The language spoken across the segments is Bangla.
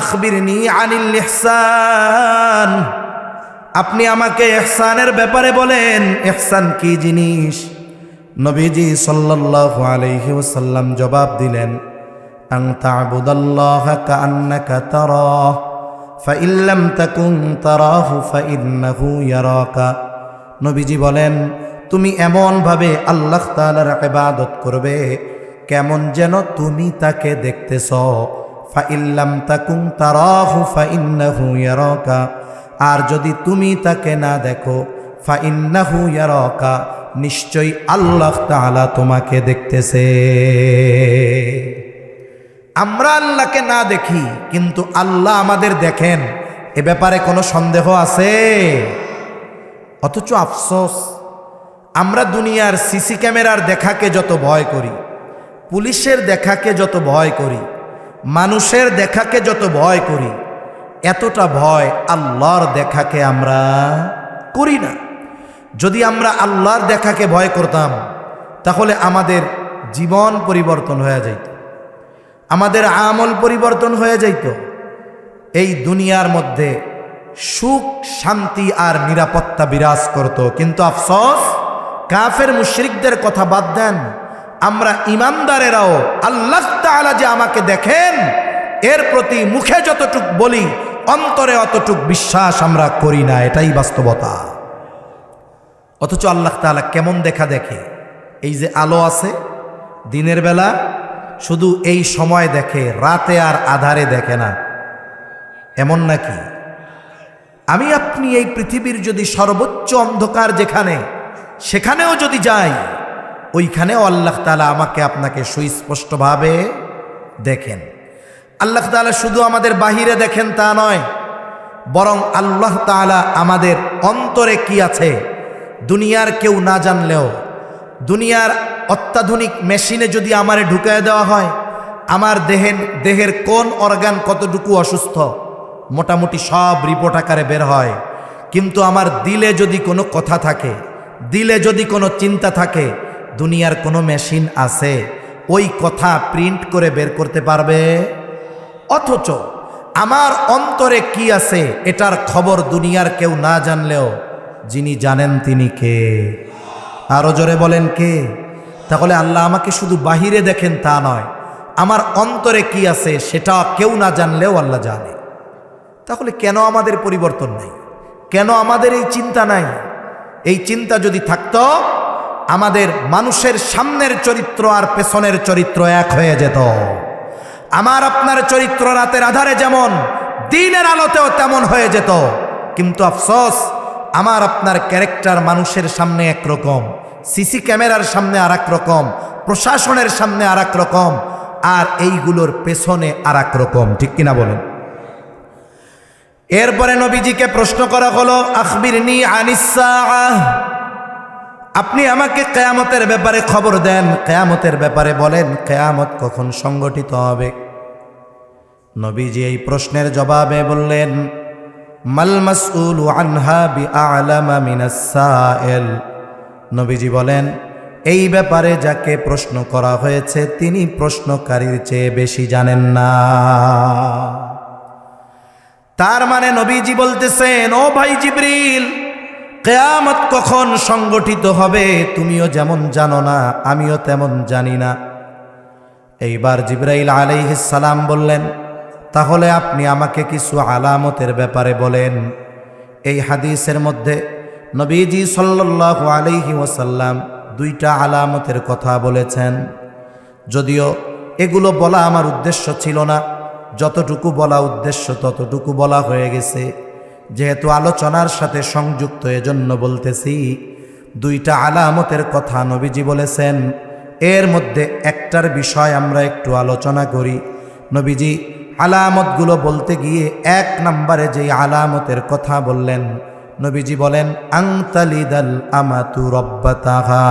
আখবিরনি আনিল ইহসান। আপনি আমাকে এহসানের ব্যাপারে বলেন এহসান কি জিনিস? নবীজি সাল্লাল্লাহু আলাইহি ওয়াসাল্লাম জবাব দিলেন, আন তা'বুদাল্লাহ কাআন্নাকা তারাহ, ফাইন লাম তাকুন তারাহু ফাইন্নাহু ইয়ারাকা। নবীজি বলেন, তুমি এমনভাবে আল্লাহ তাআলার ইবাদত করবে, কেমন যেন তুমি তাকে দেখতেছ। ফাইল্লাম তাকুং তারাহু ফাইন্নাহু ইয়ারাকা। আর যদি তুমি তাকে না দেখো, ফাইন্নাহু ইয়ারাকা, নিশ্চয়ই আল্লাহ তাআলা তোমাকে দেখতেছে। আমরা আল্লাহকে না দেখি, কিন্তু আল্লাহ আমাদের দেখেন। এ ব্যাপারে কোনো সন্দেহ আছে? অথচ আফসোস, আমরা দুনিয়ার সিসি ক্যামেরার দেখাকে যত ভয় করি, পুলিশের দেখাকে যত ভয় করি মানুষের দেখাকে যত ভয় করি, এতটা ভয় আল্লাহর দেখাকে আমরা করি না। যদি আমরা আল্লাহর দেখাকে ভয় করতাম, তাহলে আমাদের জীবন পরিবর্তন হয়ে যাইত, আমাদের আমল পরিবর্তন হয়ে যাইত। এই দুনিয়ার মধ্যে সুখ, শান্তি আর নিরাপত্তা বিরাজ করত। কিন্তু আফসোস, কাফের মুশরিকদের কথা বাদ দেন। আমরা ইমানদারেরাও আল্লাহ তাআলা যে আমাকে দেখেন, এর প্রতি মুখে যতটুক বলি, অন্তরে অতটুক বিশ্বাস আমরা করি না, এটাই বাস্তবতা। অথচ আল্লাহ তাআলা কেমন দেখা দেখে? এই যে আলো আছে, দিনের বেলা শুধু এই সময় দেখে, রাতে আর আধারে দেখে না। এমন নাকি? আমি আপনি এই পৃথিবীর যদি সর্বোচ্চ অন্ধকার যেখানে, সেখানেও যদি যাই ওইখানেও আল্লাহ তালা আমাকে আপনাকে সুস্পষ্টভাবে দেখেন। আল্লাহ তালা শুধু আমাদের বাহিরে দেখেন তা নয়, বরং আল্লাহ তালা আমাদের অন্তরে কি আছে দুনিয়ার কেউ না জানলেও, দুনিয়ার অত্যাধুনিক মেশিনে যদি আমারে ঢুকায় দেওয়া হয়, আমার দেহের দেহের কোন অর্গান কতটুকু অসুস্থ, মোটামুটি সব রিপোর্ট আকারে বের হয়। কিন্তু আমার দিলে যদি কোনো কথা থাকে, দিলে যদি কোনো চিন্তা থাকে দুনিয়ার কোনো মেশিন আছে, ওই কথা প্রিন্ট করে বের করতে পারবে? অথচ আমার অন্তরে কি আছে, এটার খবর দুনিয়ার কেউ না জানলেও, যিনি জানেন তিনি কে? আরও জোরে বলেন কে? তাহলে আল্লাহ আমাকে শুধু বাহিরে দেখেন তা নয়, আমার অন্তরে কি আছে সেটা কেউ না জানলেও আল্লাহ জানে। তাহলে কেন আমাদের পরিবর্তন নেই? কেন আমাদের এই চিন্তা নাই? এই চিন্তা যদি থাকতো আমাদের মানুষের সামনের চরিত্র আর পেছনের চরিত্র এক হয়ে যেত। আমার আপনার চরিত্র রাতের আধারে যেমন, দিনের আলোতেও তেমন হয়ে যেত। কিন্তু আফসোস, আমার আপনার ক্যারেক্টার মানুষের সামনে একরকম, সিসি ক্যামেরার সামনে আর রকম প্রশাসনের সামনে আর রকম আর এইগুলোর পেছনে আর রকম ঠিক কিনা বলেন? এরপরে নবীজিকে প্রশ্ন করা হলো আখবির নি আনিসা আপনি আমাকে কেয়ামতের ব্যাপারে খবর দেন, কেয়ামতের ব্যাপারে বলেন, কেয়ামত কখন সংগঠিত হবে? নবীজি এই প্রশ্নের জবাবে বললেন, মাল মাসউল আনহা বি আলামা মিনাস সাইল। নবীজি বলেন, এই ব্যাপারে যাকে প্রশ্ন করা হয়েছে, তিনি প্রশ্নকারীর চেয়ে বেশি জানেন না। তার মানে নবীজি বলতেছেন, ও ভাই জিব্রিল কেয়ামত কখন সংগঠিত হবে তুমিও যেমন জানো না, আমিও তেমন জানি না। এইবার জিব্রাইল সালাম বললেন, তাহলে আপনি আমাকে কিছু আলামতের ব্যাপারে বলেন। এই হাদিসের মধ্যে নবীজি সাল্লাল্লাহু আলাইহি ওসাল্লাম দুইটা আলামতের কথা বলেছেন। যদিও এগুলো বলা আমার উদ্দেশ্য ছিল না, যতটুকু বলা উদ্দেশ্য ততটুকু বলা হয়ে গেছে। যেহেতু আলোচনার সাথে সংযুক্ত, এজন্য বলতেছি, দুইটা আলামতের কথা নবীজি বলেছেন। এর মধ্যে একটার বিষয় আমরা একটু আলোচনা করি। নবীজি আলামতগুলো বলতে গিয়ে এক নম্বরে যে আলামতের কথা বললেন, নবীজি বলেন আংতালিদাল আমাতু রব্বাতাহা।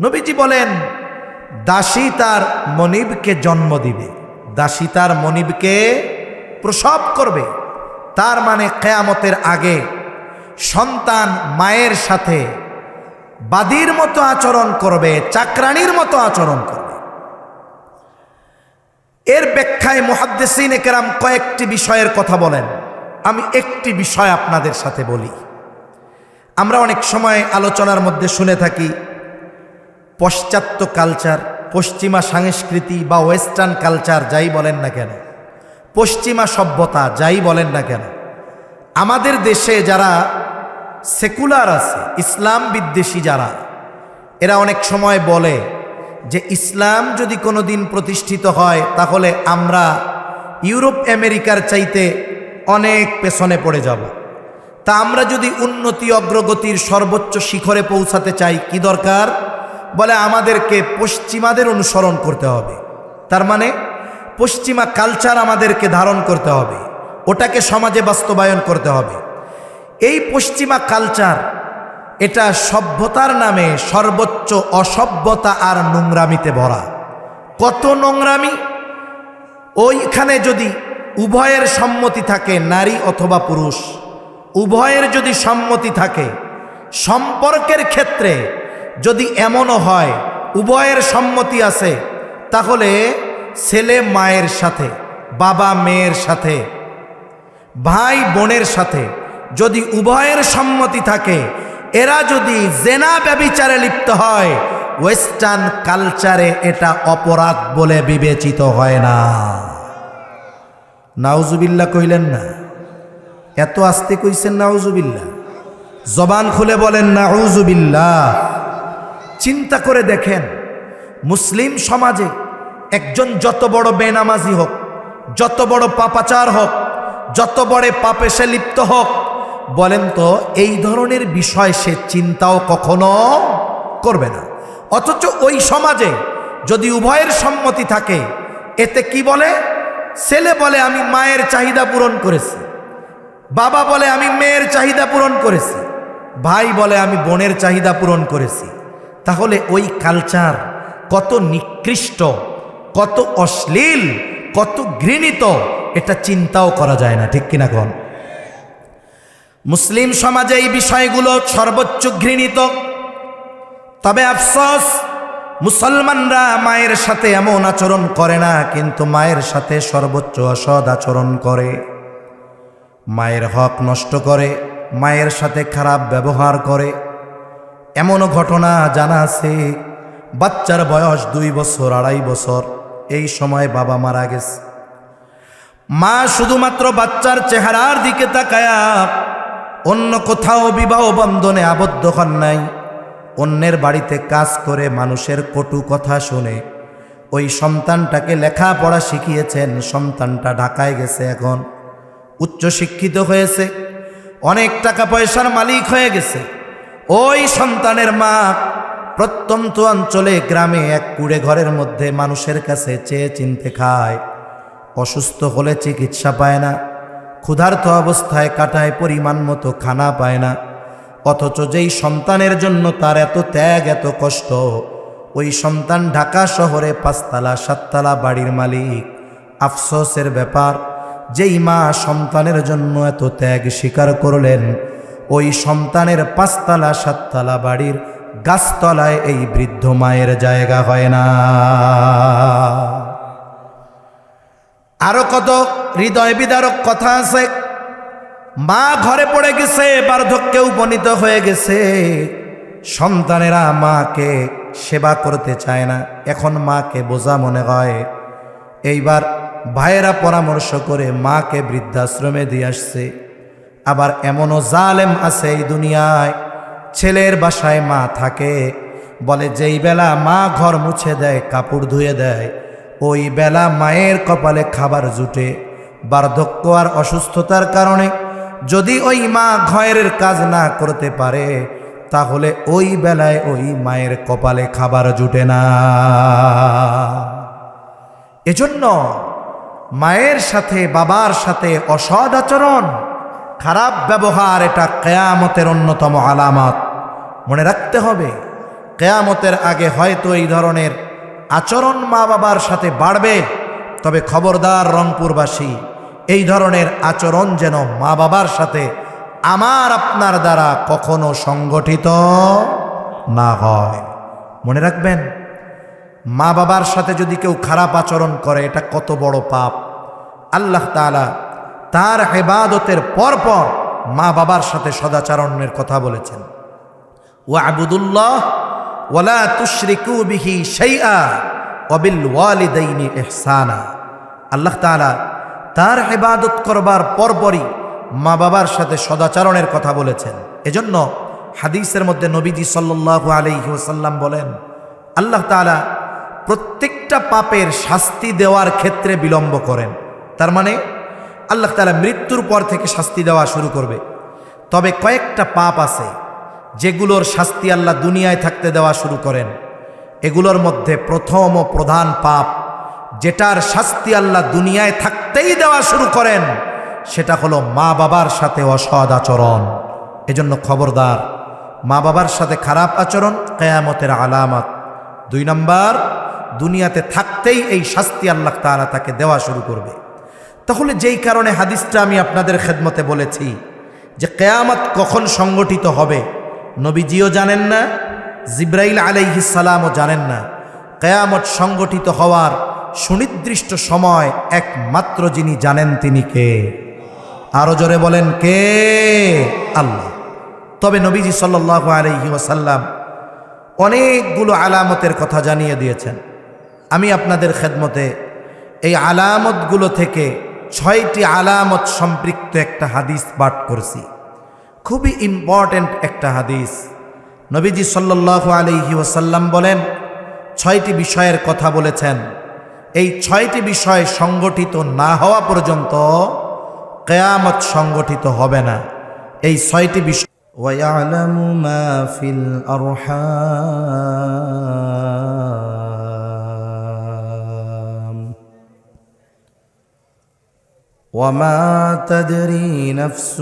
নবীজি বলেন, দাসী তার মনিবকে জন্ম দিবে, দাসী তার মনিবকে প্রসব করবে। তার মানে কেয়ামতের আগে সন্তান মায়ের সাথে বাদির মতো আচরণ করবে চাকরানির মতো আচরণ করবে। এর ব্যাখ্যায় মুহাদ্দিসিন একরাম কয়েকটি বিষয়ের কথা বলেন। আমি একটি বিষয় আপনাদের সাথে বলি। আমরা অনেক সময় আলোচনার মধ্যে শুনে থাকি, পাশ্চাত্য কালচার, পশ্চিমা সংস্কৃতি বা ওয়েস্টার্ন কালচার, যাই বলেন না কেন পশ্চিমা সভ্যতা, যাই বলেন না কেন। আমাদের দেশে যারা সেকুলার আছে, ইসলাম বিদ্বেষী যারা, এরা অনেক সময় বলে যে ইসলাম যদি কোনো দিন প্রতিষ্ঠিত হয়, তাহলে আমরা ইউরোপ, আমেরিকার চাইতে অনেক পেছনে পড়ে যাব। তা আমরা যদি উন্নতি, অগ্রগতির সর্বোচ্চ শিখরে পৌঁছাতে চাই, কি দরকার? বলে আমাদেরকে পশ্চিমাদের অনুসরণ করতে হবে। তার মানে পশ্চিমা কালচার আমাদেরকে ধারণ করতে হবে। ওটাকে সমাজে বাস্তবায়ন করতে হবে। এই পশ্চিমা কালচার, এটা সভ্যতার নামে সর্বোচ্চ অসভ্যতা আর নোংরামিতে ভরা। কত নোংরামি? ওইখানে যদি উভয়ের সম্মতি থাকে, নারী অথবা পুরুষ, উভয়ের যদি সম্মতি থাকে, সম্পর্কের ক্ষেত্রে যদি এমনও হয়, উভয়ের সম্মতি আছে, তাহলে ছেলে মায়ের সাথে, বাবা মেয়ের সাথে, ভাই বোনের সাথে যদি উভয়ের সম্মতি থাকে, এরা যদি জেনা ব্যবিচারে লিপ্ত হয় ওয়েস্টার্ন কালচারে এটা অপরাধ বলে বিবেচিত হয় না। নাউজুবিল্লা কইলেন না। এত আস্তে কইছেন নাউজুবিল্লা জবান খুলে বলেন নাউজুবিল্লা চিন্তা করে দেখেন, মুসলিম সমাজে একজন যত বড় বেনামাজি হোক, যত বড় পাপাচার হোক, যত বড় পাপে সে লিপ্ত হোক, বলেন তো এই ধরনের বিষয় সে চিন্তাও কখনো করবে না। অথচ ওই সমাজে যদি উভয়ের সম্মতি থাকে, এতে কি বলে? ছেলে বলে, আমি মায়ের চাহিদা পূরণ করেছি। বাবা বলে, আমি মেয়ের চাহিদা পূরণ করেছি। ভাই বলে, আমি বোনের চাহিদা পূরণ করেছি। তাহলে ওই কালচার কত নিকৃষ্ট কত অশ্লীল, কত ঘৃণিত, এটা চিন্তাও করা যায় না, ঠিক কিনা কন? মুসলিম সমাজে এই বিষয়গুলো সর্বোচ্চ ঘৃণিত। তবে আফসোস, মুসলমানরা মায়ের সাথে এমন আচরণ করে না, কিন্তু মায়ের সাথে সর্বোচ্চ অসৎ আচরণ করে। মায়ের হক নষ্ট করে, মায়ের সাথে খারাপ ব্যবহার করে। এমনও ঘটনা জানা আছে, বাচ্চার বয়স দুই বছর, আড়াই বছর। এই সময় বাবা মারা গেছে। মা শুধুমাত্র বাচ্চার চেহারার দিকে তাকায়া অন্য কোথাও বিবাহ বন্ধনে আবদ্ধ হন নাই। অন্যের বাড়িতে কাজ করে মানুষের কটু কথা শুনে ওই সন্তানটাকে লেখাপড়া শিখিয়েছেন, সন্তানটা ঢাকায় গেছে এখন। উচ্চ শিক্ষিত হয়েছে, অনেক টাকা পয়সার মালিক হয়ে গেছে। ওই সন্তানের মা প্রত্যন্ত অঞ্চলে গ্রামে এক কুড়ে ঘরের মধ্যে মানুষের কাছে চেয়ে চিনতে খায়। অসুস্থ হলে চিকিৎসা পায় না, ক্ষুধার্ত অবস্থায় কাটায় পরিমাণ মতো খানা পায় না। অথচ যেই সন্তানের জন্য তার এত ত্যাগ, এত কষ্ট, ওই সন্তান ঢাকা শহরে পাঁচতলা, সাততলা বাড়ির মালিক। আফসোসের ব্যাপার, যেই মা সন্তানের জন্য এত ত্যাগ স্বীকার করলেন, ওই সন্তানের পাঁচতলা, সাততলা বাড়ির গাছতলায় এই বৃদ্ধ মায়ের জায়গা হয় না। আরও কত হৃদয় বিদারক কথা আছে। মা ঘরে পড়ে গেছে বার্ধক্যে উপনীত হয়ে গেছে। সন্তানেরা মাকে সেবা করতে চায় না, এখন মাকে বোঝা মনে হয়। এইবার ভাইয়েরা পরামর্শ করে মাকে বৃদ্ধাশ্রমে দিয়ে আসছে। আবার এমনও জালেম আছে এই দুনিয়ায় ছেলের বাসায় মা থাকে, বলে যেই বেলা মা ঘর মুছে দেয়, কাপড় ধুয়ে দেয়, ওই বেলা মায়ের কপালে খাবার জুটে। বার্ধক্য আর অসুস্থতার কারণে যদি ওই মা ঘরের কাজ না করতে পারে, তাহলে ওই বেলায় ওই মায়ের কপালে খাবার জুটে না। এজন্য মায়ের সাথে, বাবার সাথে অসদ আচরণ খারাপ ব্যবহার এটা কেয়ামতের অন্যতম আলামত। মনে রাখতে হবে, কেয়ামতের আগে হয়তো এই ধরনের আচরণ মা বাবার সাথে বাড়বে, তবে খবরদার রংপুরবাসী, এই ধরনের আচরণ যেন মা বাবার সাথে আমার আপনার দ্বারা কখনো সংগঠিত না হয়। মনে রাখবেন মা বাবার সাথে যদি কেউ খারাপ আচরণ করে, এটা কত বড় পাপ। আল্লাহ তাআলা তার হেবাদতের পরপর মা বাবার সাথে সদাচরণের কথা বলেছেন। ও আবুদুল্লাহ ওয়ালা তুশরিকু বিহি শাইআ ওয়াবিল ওয়ালিদাইনি ইহসানা। আল্লাহ তাআলা তার ইবাদত করবার পরপরই মা বাবার সাথে সদাচারণের কথা বলেছেন। এজন্য হাদিসের মধ্যে নবীজি সাল্লাল্লাহু আলাইহি ওয়াসাল্লাম বলেন, আল্লাহ তাআলা প্রত্যেকটা পাপের শাস্তি দেওয়ার ক্ষেত্রে বিলম্ব করেন। তার মানে আল্লাহ তাআলা মৃত্যুর পর থেকে শাস্তি দেওয়া শুরু করবে। তবে কয়েকটা পাপ আছে, যেগুলোর শাস্তি আল্লাহ দুনিয়ায় থাকতে দেওয়া শুরু করেন। এগুলোর মধ্যে প্রথম ও প্রধান পাপ, যেটার শাস্তি আল্লাহ দুনিয়ায় থাকতেই দেওয়া শুরু করেন, সেটা হলো মা বাবার সাথে অসৎ আচরণ। এজন্য খবরদার, মা বাবার সাথে খারাপ আচরণ কেয়ামতের আলামত। দুই নম্বর, দুনিয়াতে থাকতেই এই শাস্তি আল্লাহ তাআলা তাকে দেওয়া শুরু করবে। তাহলে যেই কারণে হাদিসটা আমি আপনাদের খেদমতে বলেছি যে কেয়ামত কখন সংগঠিত হবে, নবীজিও জানেন না, জিব্রাইল আলাইহিসালামও জানেন না। কেয়ামত সংগঠিত হওয়ার সুনির্দিষ্ট সময় একমাত্র যিনি জানেন তিনি কে? আরও জোরে বলেন, কে? আল্লাহ। তবে নবীজি সাল্লাহ আলহি ওসাল্লাম অনেকগুলো আলামতের কথা জানিয়ে দিয়েছেন। আমি আপনাদের খেদমতে এই আলামতগুলো থেকে ছয়টি আলামত সম্পৃক্ত একটা হাদিস পাঠ করছি খুবই ইম্পর্ট্যান্ট একটা হাদিস নবীজি সাল্লাহ আলহি ওসাল্লাম বলেন ছয়টি বিষয়ের কথা বলেছেন এই ছয়টি বিষয় সংগঠিত না হওয়া পর্যন্ত কেয়ামত সংগঠিত হবে না এই ছয়টি বিষয় ويعلم ما في الأرحام وما تدري نفس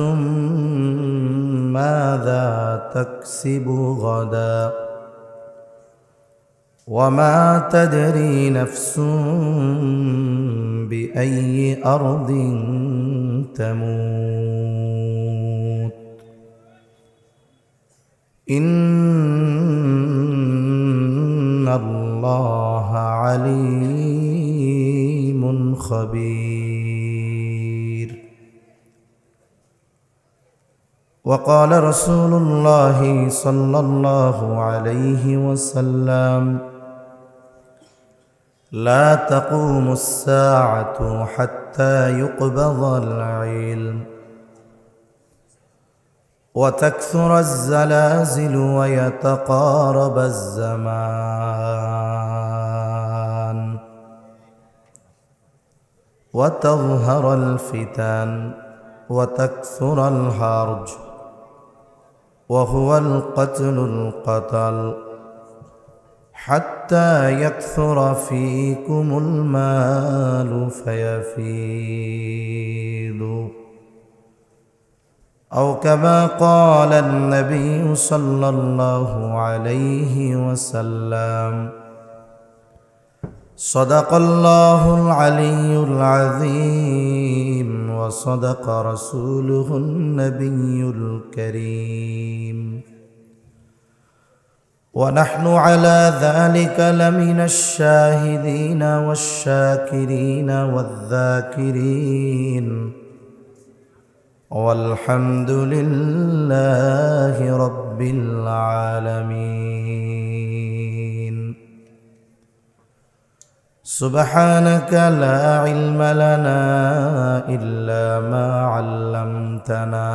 ماذا تكسب غدا. وما تدري نفس بأي أرض تموت. إن الله عليم خبير. وقال رسول الله صلى الله عليه وسلم لا تقوم الساعة حتى يقبض العلم وتكثر الزلازل ويتقارب الزمان وتظهر الفتن وتكثر الهرج. وهو القتل القتل حتى يكثر فيكم المال فيفيض. أو كما قال النبي صلى الله عليه وسلم صدق الله العلي العظيم وصدق رسوله النبي الكريم. ونحن على ذلك لمن الشاهدين والشاكرين والذاكرين. والحمد لله رب العالمين. سبحانك لا علم لنا إلا ما علمتنا.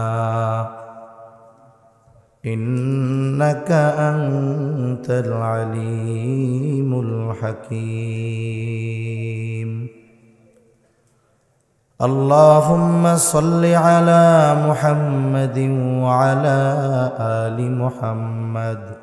إنك أنت العليم الحكيم. اللهم صل على محمد وعلى آل محمد.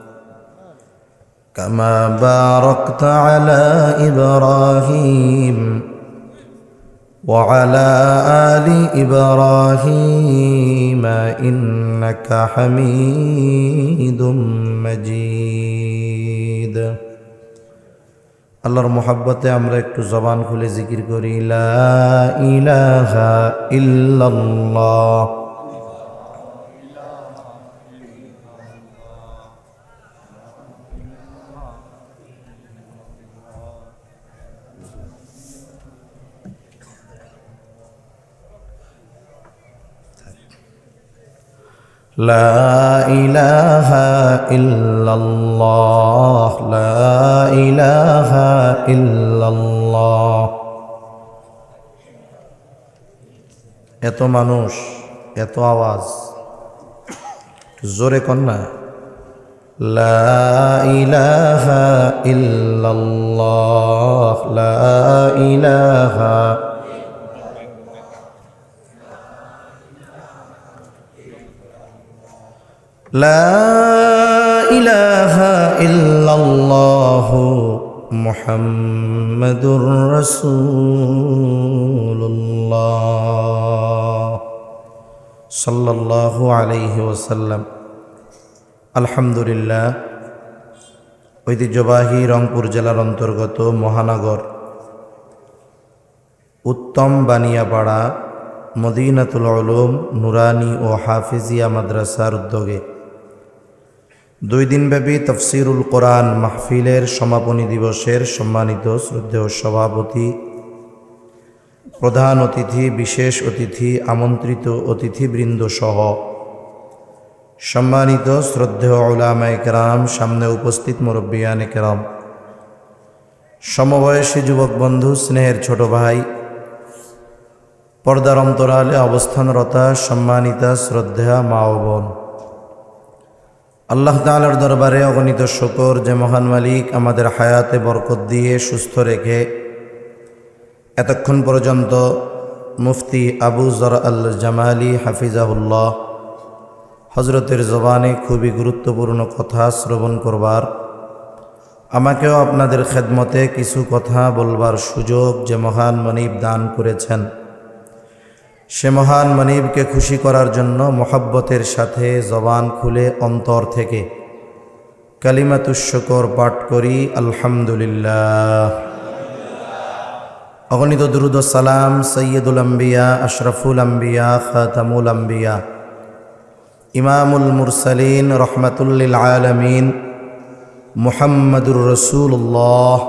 كما باركت على ابراهيم وعلى آل إبراهيم إنك حميد مجيد আল্লাহর মোহাব্বতে আমরা একটু জবান খুলে জিকির করি লা ইলাহা ইল্লাল্লাহ لا إله إلا الله لا إله إلا الله এত মানুষ এত আওয়াজ জোরে কন্যা লা ইলাহা ইল্লাল্লাহ লা ইলাহা لا إله إلا الله محمد رسول الله صلى الله عليه وسلم الحمد لله ঐতিহ্যবাহী রংপুর জেলার অন্তর্গত মহানগর উত্তম বানিয়াপাড়া মদিনাতুল উলুম নুরানি ও হাফিজিয়া মাদ্রাসার উদ্যোগে দুই দিনব্যাপী তফসিরুল কোরআন মাহফিলের সমাপনী দিবসের সম্মানিত শ্রদ্ধেয় সভাপতি, প্রধান অতিথি, বিশেষ অতিথি, আমন্ত্রিত অতিথিবৃন্দ সহ সম্মানিত শ্রদ্ধেয় ওলামায় কেরাম, সামনে উপস্থিত মুরব্বিয়ানে কেরাম, সমবয়সী যুবক বন্ধু, স্নেহের ছোট ভাই, পর্দার অন্তরালে অবস্থানরতা, সম্মানিতা শ্রদ্ধা মা ও বোন। আল্লাহ তালার দরবারে অগণিত শকর যে মহান মালিক আমাদের হায়াতে বরকত দিয়ে সুস্থ রেখে এতক্ষণ পর্যন্ত মুফতি আবু জর আল জামালি হাফিজাহুল্লাহ হজরতের জবানে খুবই গুরুত্বপূর্ণ কথা শ্রবণ করবার, আমাকেও আপনাদের খেদমতে কিছু কথা বলবার সুযোগ যে মহান মনিব দান করেছেন। সে মহান মনিবকে খুশি করার জন্য মোহাব্বতের সাথে জবান খুলে অন্তর থেকে কালিমাতুশ্বকর পাঠ করি, আলহামদুলিল্লাহ। অগণিত দুরুদ সালাম সৈয়দুল আম্বিয়া, আশরফুল আম্বিয়া, খাতামুল আম্বিয়া। ইমামুল মুরসালিন, রহমতুল্লিল আলমিন, মুহাম্মদুর রসুল্লাহ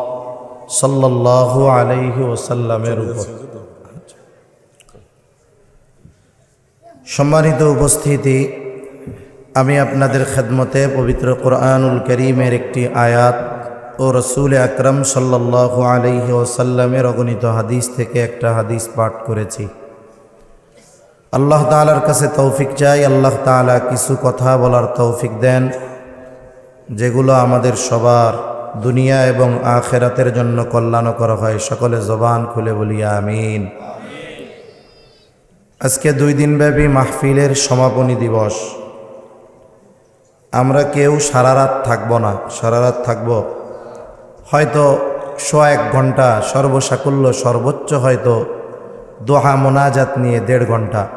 সাল্লাহ আলাইহি ওসাল্লামের উপর। সম্মানিত উপস্থিতি, আমি আপনাদের খেদমতে পবিত্র কোরআনুল করিমের একটি আয়াত ও রসুল আকরম সাল্লাহ আলহি ওসাল্লামের অগণিত হাদিস থেকে একটা হাদিস পাঠ করেছি। আল্লাহ তালার কাছে তৌফিক চাই, আল্লাহ তালা কিছু কথা বলার তৌফিক দেন, যেগুলো আমাদের সবার দুনিয়া এবং আখেরাতের জন্য কল্যাণ করা হয়। সকলে জবান খুলে বলি, আমিন। আজকে দুই দিনব্যাপী মাহফিলের সমাপনী দিবস। আমরা কেউ সারা রাত থাকব না, সারা রাত থাকব। হয়তো শো এক ঘণ্টা, সর্বসাকুল্য, সর্বোচ্চ হয়তো দোহা মোনাজাত নিয়ে দেড় ঘণ্টা।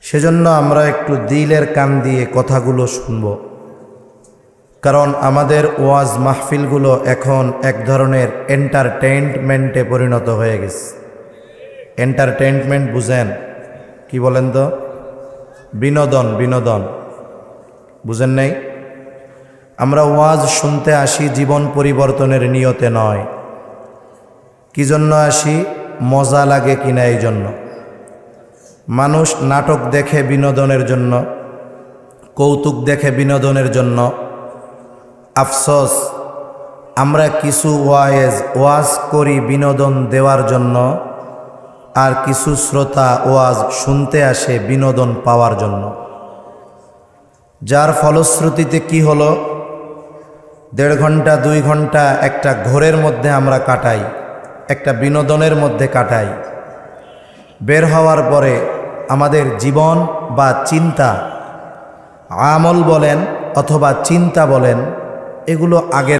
সেজন্য আমরা একটু দিলের কান দিয়ে কথাগুলো শুনব। কারণ আমাদের ওয়াজ মাহফিলগুলো এখন এক ধরনের এন্টারটেনমেন্টে পরিণত হয়ে গেছে। এন্টারটেনমেন্ট বুঝেন। কি বলেন তো? বিনোদন বিনোদন। বুঝেন নাই? আমরা ওয়াজ শুনতে আসি জীবন পরিবর্তনের নিয়তে নয়। কি জন্য আসি? মজা লাগে কিনা এই জন্য। মানুষ নাটক দেখে বিনোদনের জন্য, কৌতুক দেখে বিনোদনের জন্য। আফসোস, আমরা কিছু ওয়াইজ, ওয়াজ করি বিনোদন দেওয়ার জন্য। আর কিছু শ্রোতা ওয়াজ শুনতে আসে বিনোদন পাওয়ার জন্য। যার ফলশ্রুতিতে কি হলো? দেড় ঘণ্টা, দুই ঘণ্টা একটা ঘোরের মধ্যে আমরা কাটাই, একটা বিনোদনের মধ্যে কাটাই। বের হওয়ার পরে আমাদের জীবন বা চিন্তা, আমল বলেন অথবা চিন্তা বলেন, এগুলো আগের